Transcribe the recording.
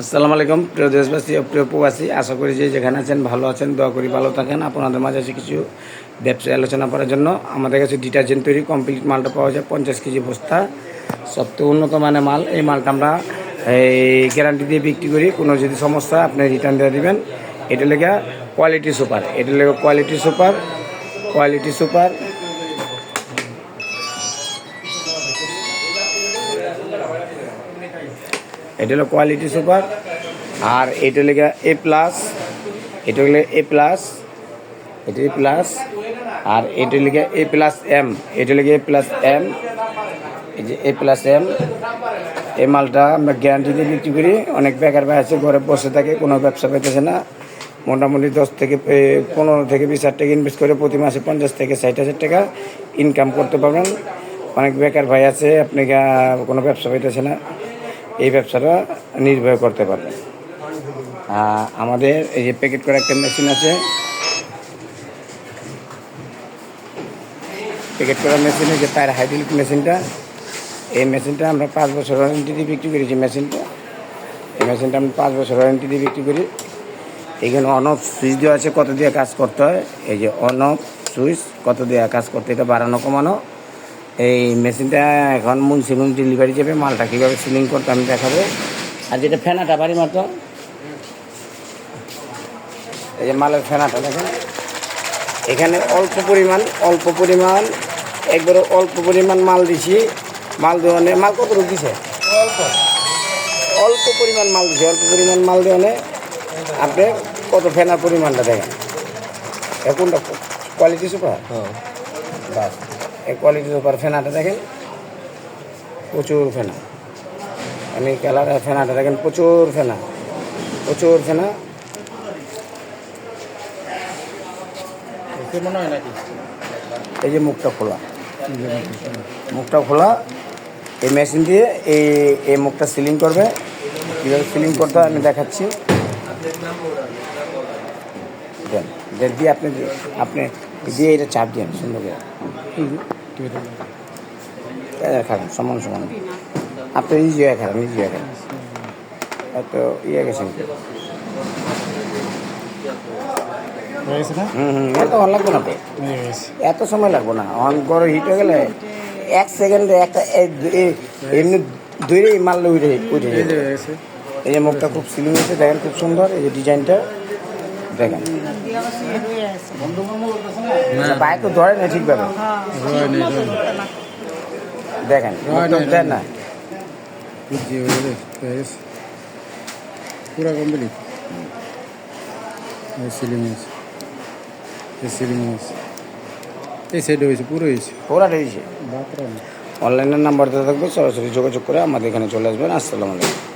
আসসালামু আলাইকুম, প্রিয় দেশবাসী ও প্রিয় প্রবাসী। আশা করি যে যেখানে আছেন, ভালো আছেন, দোয়া করি ভালো থাকেন। আপনাদের মাঝে আছে কিছু ব্যবসায় আলোচনা করার জন্য। আমাদের কাছে ডিটারজেন্ট তৈরি, কমপ্লিট মালটা পাওয়া যায় পঞ্চাশ কেজি বস্তা। সবচেয়ে উন্নত মানের মাল, এই মালটা আমরা, এই গ্যারান্টি দিয়ে বিক্রি করি। কোনো যদি সমস্যা, আপনি রিটার্ন দিয়ে দিবেন। এটা লেগে কোয়ালিটি সুপার এটা লেগে কোয়ালিটি সুপার কোয়ালিটি সুপার এটা হলো কোয়ালিটি সুপার আর এটা লেগে এ প্লাস এটা হলো এ প্লাস এটা এ প্লাস আর এটা লেগে এ প্লাস এম এটা লেগে এ প্লাস এম এই যে এ প্লাস এম এই মালটা আমরা গ্যারান্টি দিয়ে বিক্রি করি। অনেক বেকার ভাই আছে, ঘরে বসে থাকে, কোনো ব্যবসা পেতেছে না। মোটামুটি দশ থেকে পনেরো থেকে বিশ হাজার টাকা ইনভেস্ট করে প্রতি মাসে পঞ্চাশ থেকে ষাট হাজার টাকা ইনকাম করতে পারবেন। অনেক বেকার ভাই আছে, আপনি কোনো ব্যবসা পেতেছে না। এই ব্যবসাটা নির্ভর করতে পারবেন আহ, আমাদের এই যে প্যাকেট করা একটা মেশিন আছে। প্যাকেট করা মেশিন যে তার হাইড্রোলিক মেশিনটা এই মেশিনটা আমরা পাঁচ বছর ওয়ারেন্টি দিয়ে বিক্রি করেছি মেশিনটা এই মেশিনটা আমরা পাঁচ বছর ওয়ারেন্টি দিয়ে বিক্রি করি। এখানে অন অফ সুইচ দেওয়া আছে কত দিয়ে কাজ করতে হয়? এই যে অন অফ সুইচ কত দিয়ে কাজ করতে এটা বাড়ানো কমানো। এই মেশিনটা এখন মুন্সিপাল ডেলিভারি যাবে মালটা কীভাবে সিলিং করতে আমি দেখাবো। আর যেটা ফেনাটা বাড়ি মতো এই যে মালের ফেনাটা দেখেন। এখানে অল্প পরিমাণ অল্প পরিমাণ একবারে অল্প পরিমাণ মাল দিছি। মাল দেওয়ানে মাল কত রূপ দিছে? অল্প। অল্প পরিমাণ মাল দিছে অল্প পরিমাণ মাল দেওয়ানে। আপনি কত ফেনার পরিমাণটা দেখেন? এ কোনটা? কোয়ালিটি সুপার বাস এই কোয়ালিটি সুপার ফেনাটা দেখেন। প্রচুর ফেনা। আমি কালার ফেনাটা দেখেন প্রচুর ফেনা। প্রচুর ফেনা। এই যে মুখটা খোলা। মুখটা খোলা। এই মেশিন দিয়ে এই এই মুখটা সিলিং করবে। কীভাবে সিলিং করতে আমি দেখাচ্ছি। দেন দিয়ে আপনি আপনি দিয়ে এটা চাপ দিয়ে সুন্দর করে খারাপ সমান সমান। আপনি ইজি হয়ে খারাপ ইজি হয়ে খারাপ। এত ইয়ে গেছেন হুম হুম এত ভালো লাগবে না এত সময় লাগবে না। অন গরম হিট হয়ে গেলে এক সেকেন্ডে একটা এমনি দূরেই মারলে উঠে উঠে এই যে মুখটা খুব সিলিং হয়েছে দেখেন খুব সুন্দর এই যে ডিজাইনটা দেখেন বাইরে তো ধরে না ঠিকভাবে। দেখেন না, দেন না পুরা কমপ্লিট সিলিং হয়েছে এই সিলিং হয়েছে এই সাইডে হয়েছে পুরো হয়েছে। পুরা রয়েছে অনলাইনের নাম্বার দেওয়া থাকবে সরাসরি যোগাযোগ করে আমাদের এখানে চলে আসবেন। আসসালামু আলাইকুম।